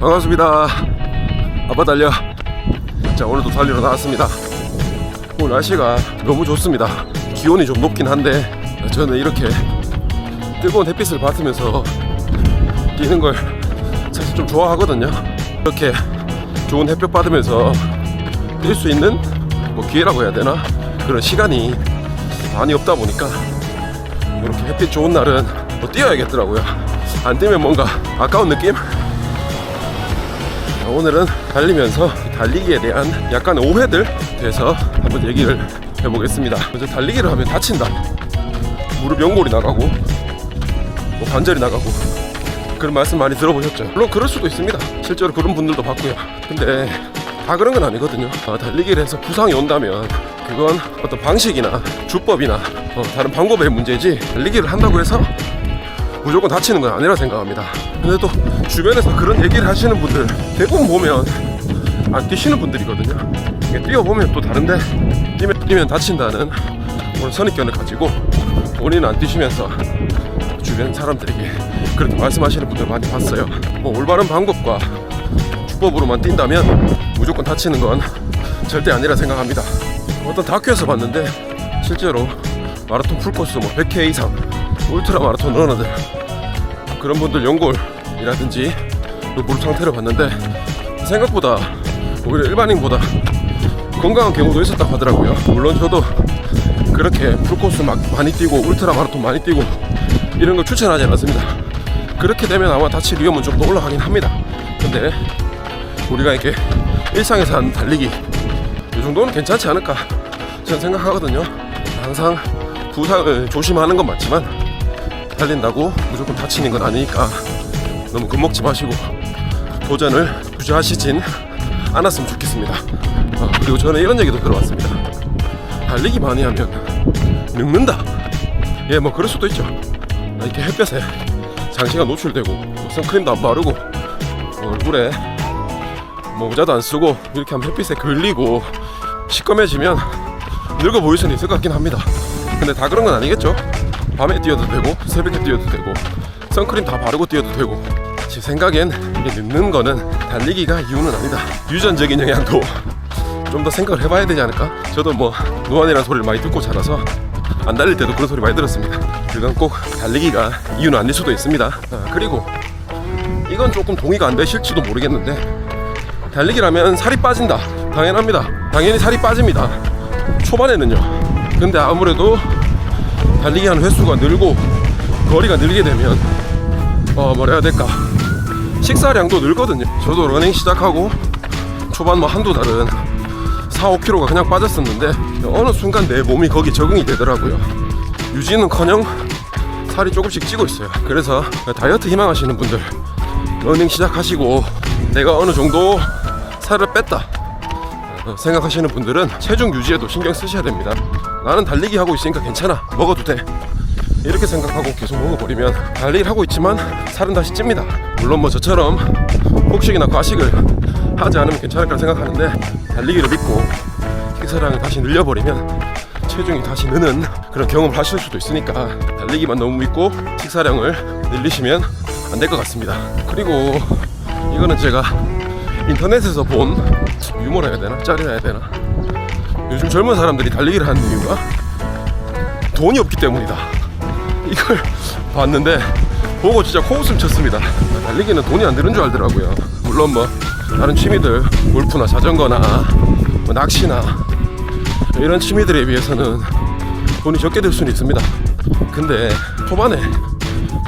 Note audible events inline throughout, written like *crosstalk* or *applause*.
반갑습니다. 아빠 달려. 자 오늘도 달리러 나왔습니다. 오늘 날씨가 너무 좋습니다. 기온이 좀 높긴 한데 저는 이렇게 뜨거운 햇빛을 받으면서 뛰는 걸 사실 좀 좋아하거든요. 이렇게 좋은 햇볕 받으면서 뛸 수 있는 뭐 기회라고 해야 되나 그런 시간이 많이 없다 보니까 이렇게 햇빛 좋은 날은 뭐 뛰어야겠더라고요. 안 뛰면 뭔가 아까운 느낌? 자, 오늘은 달리면서 달리기에 대한 약간 오해들 대해서 한번 얘기를 해보겠습니다. 먼저 달리기를 하면 다친다. 무릎 연골이 나가고 뭐 관절이 나가고 그런 말씀 많이 들어보셨죠? 물론 그럴 수도 있습니다. 실제로 그런 분들도 봤고요. 근데 다 그런 건 아니거든요. 아, 달리기를 해서 부상이 온다면 그건 어떤 방식이나 주법이나 어, 다른 방법의 문제지 달리기를 한다고 해서 무조건 다치는 건 아니라 생각합니다. 근데 또 주변에서 그런 얘기를 하시는 분들 대부분 보면 안 뛰시는 분들이거든요. 뛰어보면 또 다른데 뛰면, 뛰면 다친다는 그런 선입견을 가지고 본인은 안 뛰시면서 주변 사람들에게 그렇게 말씀하시는 분들 많이 봤어요. 뭐 올바른 방법과 주법으로만 뛴다면 무조건 다치는 건 절대 아니라 생각합니다. 어떤 다큐에서 봤는데 실제로 마라톤 풀코스 뭐 100K 이상 울트라 마라톤 러너들 그런 분들 연골이라든지 그 무릎 상태를 봤는데 생각보다 오히려 일반인보다 건강한 경우도 있었다고 하더라고요. 물론 저도 그렇게 풀코스 막 많이 뛰고 울트라 마라톤 많이 뛰고 이런 걸 추천하지 않았습니다. 그렇게 되면 아마 다칠 위험은 좀 더 올라가긴 합니다. 근데 우리가 이렇게 일상에서 하는 달리기 이 정도는 괜찮지 않을까 저는 생각하거든요. 항상 부상을 조심하는 건 맞지만 달린다고 무조건 다치는 건 아니니까 너무 겁먹지 마시고 도전을 주저하시진 않았으면 좋겠습니다. 아, 그리고 저는 이런 얘기도 들어봤습니다. 달리기 많이 하면 늙는다. 예, 뭐 그럴 수도 있죠. 아, 이렇게 햇볕에 장시간 노출되고 뭐 선크림도 안 바르고 뭐 얼굴에 뭐 모자도 안 쓰고 이렇게 하면 햇빛에 걸리고 시꺼매지면 늙어 보일 수는 있을 것 같긴 합니다. 근데 다 그런 건 아니겠죠? 밤에 뛰어도 되고 새벽에 뛰어도 되고 선크림 다 바르고 뛰어도 되고 제 생각엔 이게 늙는 거는 달리기가 이유는 아니다. 유전적인 영향도 좀 더 생각을 해봐야 되지 않을까? 저도 뭐 노안이라는 소리를 많이 듣고 자라서 안 달릴 때도 그런 소리 많이 들었습니다. 그건 꼭 달리기가 이유는 아닐 수도 있습니다. 아, 그리고 이건 조금 동의가 안 되실지도 모르겠는데 달리기라면 살이 빠진다. 당연합니다. 당연히 살이 빠집니다. 초반에는요. 근데 아무래도 달리기 하는 횟수가 늘고 거리가 늘게 되면 어 뭐라 해야 될까 식사량도 늘거든요. 저도 러닝 시작하고 초반 뭐 한두 달은 4, 5kg가 그냥 빠졌었는데 어느 순간 내 몸이 거기 적응이 되더라고요. 유지는커녕 살이 조금씩 찌고 있어요. 그래서 다이어트 희망하시는 분들 러닝 시작하시고 내가 어느 정도 살을 뺐다 어, 생각하시는 분들은 체중 유지에도 신경 쓰셔야 됩니다. 나는 달리기 하고 있으니까 괜찮아 먹어도 돼 이렇게 생각하고 계속 먹어버리면 달리기를 하고 있지만 살은 다시 찝니다. 물론 뭐 저처럼 폭식이나 과식을 하지 않으면 괜찮을 거라 생각하는데 달리기를 믿고 식사량을 다시 늘려버리면 체중이 다시 느는 그런 경험을 하실 수도 있으니까 달리기만 너무 믿고 식사량을 늘리시면 안 될 것 같습니다. 그리고 이거는 제가 인터넷에서 본 유머라 해야 되나 짤이라 해야 되나 요즘 젊은 사람들이 달리기를 하는 이유가 돈이 없기 때문이다. 이걸 봤는데 보고 진짜 코웃음 쳤습니다. 달리기는 돈이 안 드는 줄 알더라고요. 물론 뭐 다른 취미들 골프나 자전거나 뭐 낚시나 이런 취미들에 비해서는 돈이 적게 들 수는 있습니다. 근데 초반에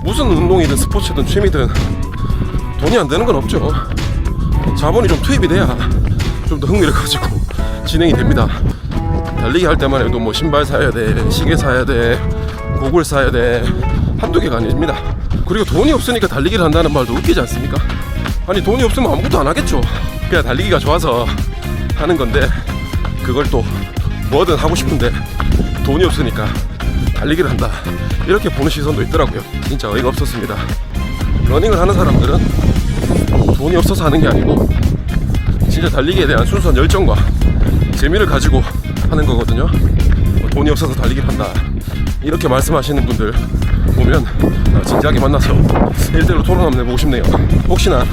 무슨 운동이든 스포츠든 취미든 돈이 안 되는 건 없죠. 자본이 좀 투입이 돼야 좀 더 흥미를 가지고 진행이 됩니다. 달리기 할 때만 해도 뭐 신발 사야 돼, 시계 사야 돼, 고글 사야 돼 한두 개가 아닙니다. 그리고 돈이 없으니까 달리기를 한다는 말도 웃기지 않습니까? 아니 돈이 없으면 아무것도 안 하겠죠. 그냥 달리기가 좋아서 하는 건데 그걸 또 뭐든 하고 싶은데 돈이 없으니까 달리기를 한다 이렇게 보는 시선도 있더라고요. 진짜 어이가 없었습니다. 러닝을 하는 사람들은 돈이 없어서 하는 게 아니고 진짜 달리기에 대한 순수한 열정과 재미를 가지고 하는 거거든요. 뭐 돈이 없어서 달리기를 한다. 이렇게 말씀하시는 분들 보면 어, 진지하게 만나서 일대로 토론 한번 해보고 싶네요. 혹시나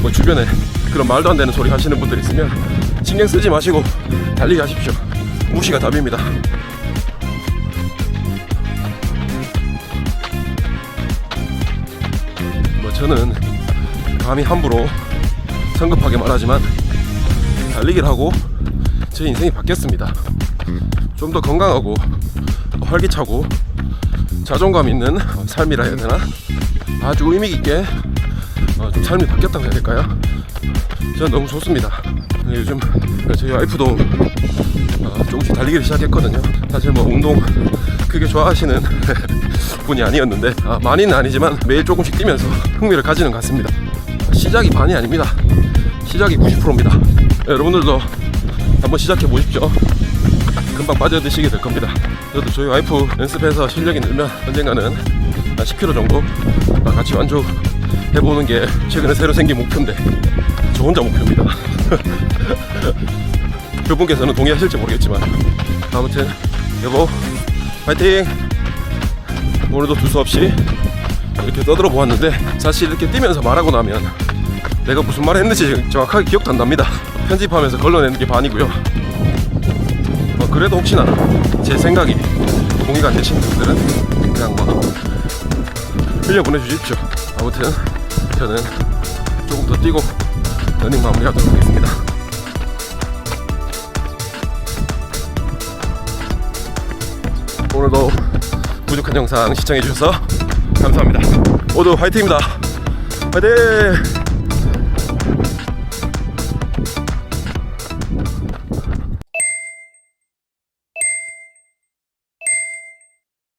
뭐 주변에 그런 말도 안 되는 소리 하시는 분들 있으면 신경 쓰지 마시고 달리기 하십시오. 무시가 답입니다. 뭐 저는 감히 함부로 성급하게 말하지만 달리기를 하고 제 인생이 바뀌었습니다. 좀 더 건강하고 활기차고 자존감 있는 삶이라 해야 되나? 아주 의미 있게 어, 좀 삶이 바뀌었다고 해야 될까요? 저는 너무 좋습니다. 요즘 저희 와이프도 어, 조금씩 달리기를 시작했거든요. 사실 뭐 운동 크게 좋아하시는 *laughs* 분이 아니었는데 아, 많이는 아니지만 매일 조금씩 뛰면서 흥미를 가지는 것 같습니다. 시작이 반이 아닙니다. 시작이 90%입니다. 여러분들도 한번 시작해 보십시오. *laughs* 금방 빠져드시게 될 겁니다. 저도 저희 와이프 연습해서 실력이 늘면 언젠가는 한 10km 정도 같이 완주해보는 게 최근에 새로 생긴 목표인데 저 혼자 목표입니다. *laughs* 그분께서는 동의하실지 모르겠지만 아무튼 여보 파이팅! 오늘도 두수 없이 이렇게 떠들어 보았는데 사실 이렇게 뛰면서 말하고 나면 내가 무슨 말을 했는지 정확하게 기억도 안 납니다. 편집하면서 걸러내는 게 반이고요. 뭐 그래도 혹시나 제 생각이 동의가 안 되시는 분들은 그냥 뭐 흘려 보내주십시오. 아무튼 저는 조금 더 뛰고 러닝 마무리하도록 하겠습니다. 오늘도 부족한 영상 시청해 주셔서 감사합니다. 모두 화이팅입니다. 화이팅!